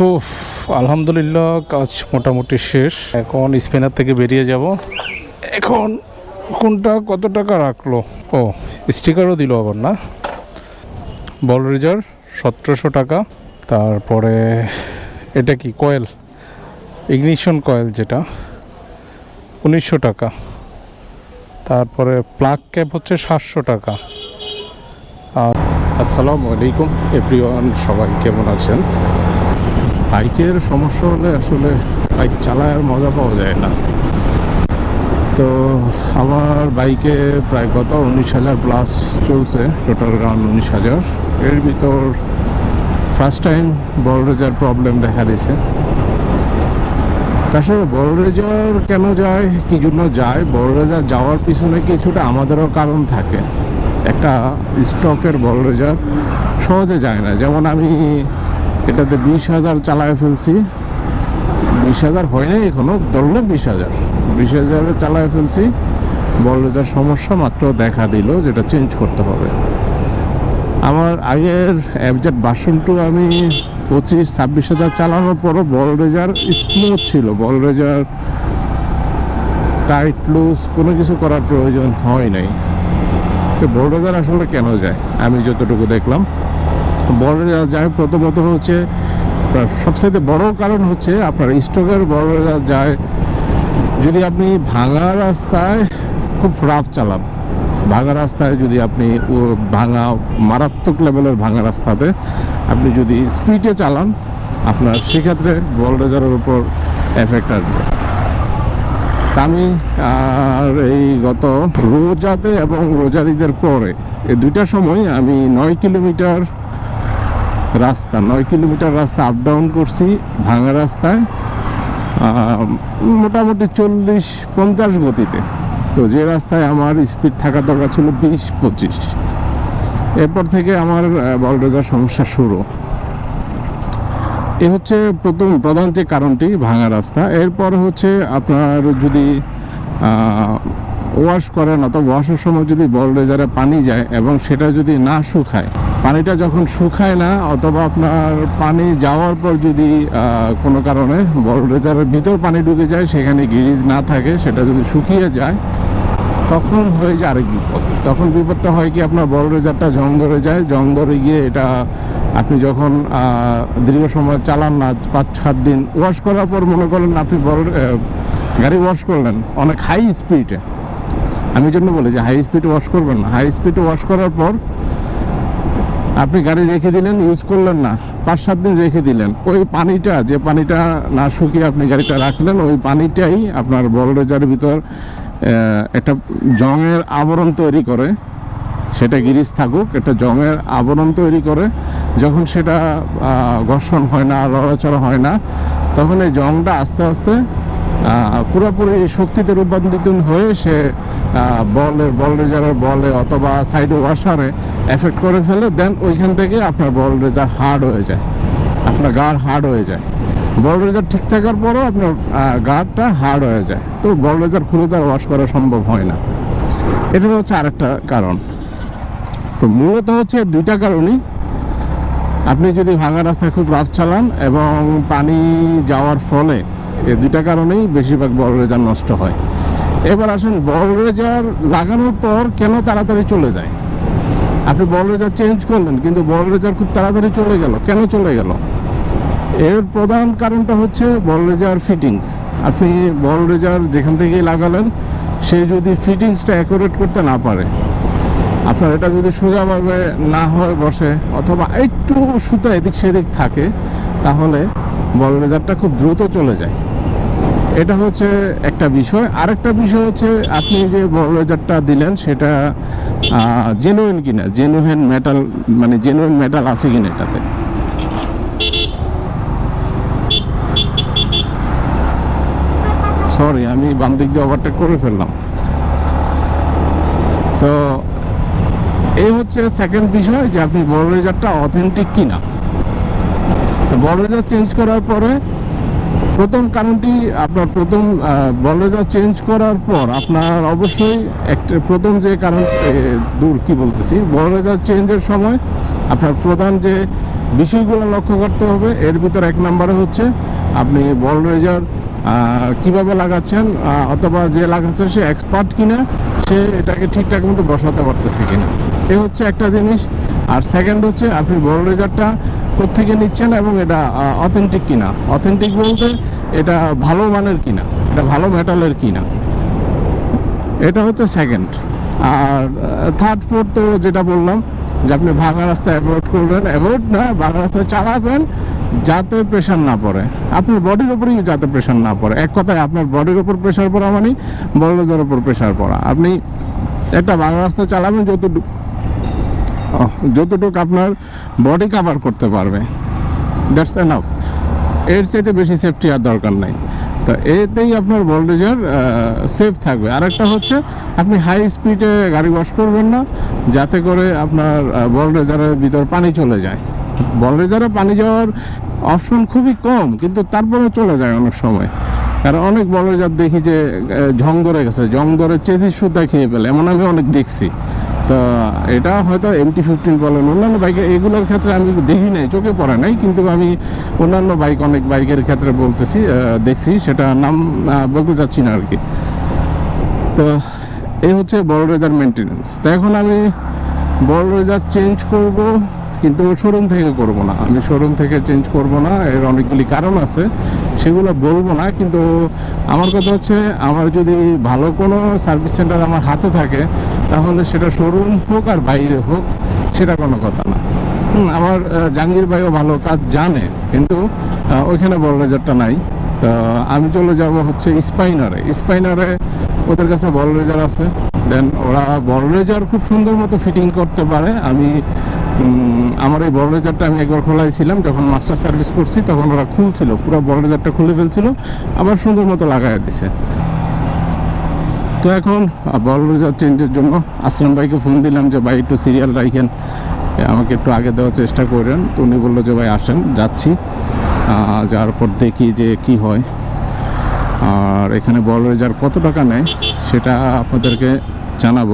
আলহামদুলিল্লাহ, কাজ মোটামুটি শেষ। এখন স্পেনার থেকে বেরিয়ে যাব। এখন কোনটা কত টাকা রাখল? ও স্টিকারও দিল আবার না? বল রেজার সতেরোশো টাকা। তারপরে, এটা কি, কয়েল? ইগনিশন কয়েল যেটা, উনিশশো টাকা। তারপরে প্লাগ ক্যাপ হচ্ছে সাতশো টাকা। আর আসসালামু আলাইকুম, এভরিওয়ান, সবাই কেমন আছেন? বাইকের সমস্যা হলে আসলে বাইক চালায় আর মজা পাওয়া যায় না। তো আমার বাইকে প্রায় কত উনিশ হাজার প্লাস চলছে টোটাল রাউন্ড উনিশ হাজার। এর ভিতর ফার্স্ট টাইম বড় রেজার প্রবলেম দেখা দিয়েছে। আসলে বড় রেজার কেন যায়, কি জন্য যায়? বড় রেজার যাওয়ার পিছনে কিছুটা আমাদেরও কারণ থাকে। একটা স্টকের বড় রেজার সহজে যায় না। যেমন আমি এটাতে বিশ হাজার চালায় ফেলছি। বিশ হাজার হয় এখনও, ধরলে বিশ হাজার। বিশ হাজারে চালায় ফেলছি। বড় রেজার সমস্যা, মাত্র দেখা দিল যেটা চেঞ্জ করতে হবে। আমার আগের অ্যাবজেট বাসন টু আমি পঁচিশ, ছাব্বিশ হাজার চালানোর পরও বল রেজার স্মুথ ছিল। বল রেজার টাইট লুজ কোনো কিছু করার প্রয়োজন হয় নাই। তো বল রেজার আসলে কেন যায়? আমি যতটুকু দেখলাম। বল রেজার যায় প্রথমত হচ্ছে সবচেয়ে বড় কারণ হচ্ছে আপনার স্টকের বড় যায়, যদি আপনি ভাঙা রাস্তায় খুব রাফ চালান, ভাঙা রাস্তায় যদি আপনি ও ভাঙা, মারাত্মক লেভেলের ভাঙা রাস্তাতে আপনি যদি স্পিডে চালান, আপনার সেক্ষেত্রে বল রেজারের উপর এফেক্ট আসবে। তা আমি, আর এই গত রোজাতে এবং রোজারিদের পরে, এই দুইটা সময় আমি নয় কিলোমিটার রাস্তা, নয় কিলোমিটার রাস্তা আপ ডাউন করছি, ভাঙা রাস্তায় মোটামুটি চল্লিশ, পঞ্চাশ গতিতে। তো যে রাস্তায় আমার স্পিড থাকা দরকার ছিল বিশ, পঁচিশ। এরপর থেকে আমার বলরেজার সমস্যা শুরু। এ হচ্ছে প্রথম, প্রধান যে কারণটি, ভাঙা রাস্তা। এরপর হচ্ছে আপনার যদি ওয়াশ করেন অথবা ওয়াশের সময় যদি বল রেজারে পানি যায় এবং সেটা যদি না শুকায় পানিটা যখন শুকায় না, অথবা আপনার পানি যাওয়ার পর যদি কোনো কারণে বল রেজারের ভিতর পানি ঢুকে যায়, সেখানে গিরিজ না থাকে, সেটা যদি শুকিয়ে যায়, তখন হয়ে যায় আরেক বিপদ। তখন বিপদটা হয় কি, আপনার বড় রেজারটা জং ধরে যায় জং ধরে গিয়ে এটা আপনি যখন দীর্ঘ সময় চালান না, পাঁচ, সাত দিন ওয়াশ করার পর মনে করেন আপনি বড় গাড়ি ওয়াশ করলেন, অনেক হাই স্পিডে আমি জন্য বলি যে হাই স্পিড ওয়াশ করবেন না। হাই স্পিড ওয়াশ করার পর আপনি গাড়ি রেখে দিলেন ইউজ করলেন না, পাঁচ সাত দিন রেখে দিলেন। ওই পানিটা, যে পানিটা না শুকিয়ে আপনি গাড়িটা রাখলেন, ওই পানিটাই আপনার বড় রেজারের ভিতর একটা জংয়ের আবরণ তৈরি করে, সেটা গিরিজ থাকুক, একটা জংয়ের আবরণ তৈরি করে, যখন সেটা ঘর্ষণ হয় না, লড়াচড়া হয় না, তখন এই জংটা আস্তে আস্তে পুরোপুরি শক্তিতে রূপান্তরিত হয়ে সে বলের, বল রেজারের বলে অথবা সাইডে ওয়াশারে এফেক্ট করে ফেলে দেন ওইখান থেকে আপনার বল রেজার হার্ড হয়ে যায়। আপনার গাড় হার্ড হয়ে যায়। বল রেজার ঠিক থাকার পরও আপনার গার্ডটা হার্ড হয়ে যায়। তো বল রেজার খুলে তার ওয়াশ করা সম্ভব হয় না। এটা হচ্ছে আরেকটা কারণ। তো মূলত হচ্ছে দুইটা কারণই। আপনি যদি ভাঙা রাস্তায় খুব রাত চালান এবং পানি যাওয়ার ফলে এই দুইটা কারণেই বেশিরভাগ বল রেজার নষ্ট হয়। এবার আসেন বল রেজার লাগানোর পর কেন তাড়াতাড়ি চলে যায়? আপনি বল রেজার চেঞ্জ করলেন, কিন্তু বল রেজার খুব তাড়াতাড়ি চলে গেল। কেন চলে গেল? এর প্রধান কারণটা হচ্ছে বল রেজার ফিটিংস আপনি বল রেজার যেখান থেকেই লাগালেন, সে যদি ফিটিংসটা অ্যাকুরেট করতে না পারে, আপনার এটা যদি সোজাভাবে না হয় বসে, অথবা একটু সুতা এদিক সেদিক থাকে, তাহলে বল রেজারটা খুব দ্রুত চলে যায়। এটা হচ্ছে একটা বিষয়। আরেকটা বিষয় হচ্ছে, আপনি যে বল রেজারটা দিলেন, সেটা জেনুইন কিনা? জেনুইন মেটাল মানে জেনুইন মেটাল আছে কিনা এটাতে? সরি আমি বাম দিক দিয়ে ওভারটেক করে ফেললাম। তো এই হচ্ছে সেকেন্ড বিষয় যে আপনি বড় রেজারটা অথেন্টিক কিনা? তো বড় রেজার চেঞ্জ করার পরে প্রথম কারণটি, আপনার প্রথম বড় রেজার চেঞ্জ করার পর আপনার অবশ্যই একটা প্রথম যে কারণ দূর কি বলতেছি বড় রেজার চেঞ্জের সময় আপনার প্রধান যে বিষয়গুলো লক্ষ্য করতে হবে, এর ভিতর এক নম্বরে হচ্ছে আপনি বল রেজার কীভাবে লাগাচ্ছেন অথবা যে লাগাচ্ছে সে এক্সপার্ট কিনা, সে এটাকে ঠিকঠাক মতো বসাতে পারতেছে কিনা। এ হচ্ছে একটা জিনিস। আর সেকেন্ড হচ্ছে আপনি বল রেজারটা কোথেকে নিচ্ছেন এবং এটা অথেন্টিক কিনা? অথেন্টিক বলতে এটা ভালো মানের কিনা? এটা ভালো মেটালের কিনা? এটা হচ্ছে সেকেন্ড আর থার্ড ফোর্থ তো যেটা বললাম, যে আপনি ভাঙা রাস্তা অ্যাভয়েড করবেন অ্যাভয়েড না, ভাঙা রাস্তায় চালাবেন, যাতে প্রেশার না পড়ে। আপনার বডির উপরেই যাতে প্রেশার না পড়ে। এক কথায়, আপনার বডির উপর প্রেশার পড়া মানে বড়জোর উপর প্রেশার পড়া। আপনি একটা ভাঙা রাস্তা চালাবেন, যতটুকু যতটুকু আপনার বডি কাভার করতে পারবে দ্যাটস এনাফ এর চাইতে বেশি সেফটি আর দরকার নাই। তো এতেই আপনার ভোল্টেজের সেফ থাকবে। আর একটা হচ্ছে, আপনি হাই স্পিডে গাড়ি ওয়াশ করবেন না, যাতে করে আপনার ভোল্টেজারের ভিতর পানি চলে যায়। ভোল্টেজারে পানি যাওয়ার অপশন খুবই কম, কিন্তু তারপরেও চলে যায় অনেক সময়। কারণ অনেক ভোল্টেজার দেখি যে ঝং ধরে গেছে। জং ধরে চেজিস সুতা খেয়ে ফেলে। এমন আমি অনেক দেখছি। তো এটা হয়তো এমটি ফিফটিন বলেন, অন্যান্য বাইকে এগুলোর ক্ষেত্রে আমি দেখি নাই, চোখে পড়ে নাই, কিন্তু আমি অন্যান্য বাইক অনেক বাইকের ক্ষেত্রে বলতেছি দেখছি, সেটা নাম বলতে চাচ্ছি না আর কি তো এই হচ্ছে বড় রেজার মেনটেনেন্স তো এখন আমি বড় রেজার চেঞ্জ করব, কিন্তু শোরুম থেকে করব না। আমি শোরুম থেকে চেঞ্জ করব না, এর অনেকগুলি কারণ আছে, সেগুলো বলব না, কিন্তু আমার কথা হচ্ছে, আমার যদি ভালো কোনো সার্ভিস সেন্টার আমার হাতে থাকে তাহলে সেটা শোরুম হোক আর বাইরে হোক, সেটা কোনো কথা না। আমার জাহাঙ্গীর ভাইও ভালো কাজ জানে, কিন্তু ওইখানে বড় রেজারটা নাই। তো আমি চলে যাব হচ্ছে স্পাইনারে। স্পাইনারে ওদের কাছে বল রেজার আছে। দেন ওরা বল রেজার খুব সুন্দর মতো ফিটিং করতে পারে। আমি আমার এই বল রেজারটা আমি একবার খোলাইছিলাম, যখন মাস্টার সার্ভিস করছি, তখন ওরা খুলছিল, পুরো বল রেজারটা খুলে ফেলছিল, আবার সুন্দর মতো লাগাই দিছে। তো এখন বল রেজার চেঞ্জের জন্য আসলাম ভাইকে ফোন দিলাম যে, ভাই, একটু সিরিয়াল রাখেন। আমাকে একটু আগে দেওয়ার চেষ্টা করেন। তো উনি বলল যে, ভাই, আসেন, যাচ্ছি। যার পর দেখি যে, কি হয়। আর এখানে বল রেজার কত টাকা নেয়, সেটা আপনাদেরকে জানাব।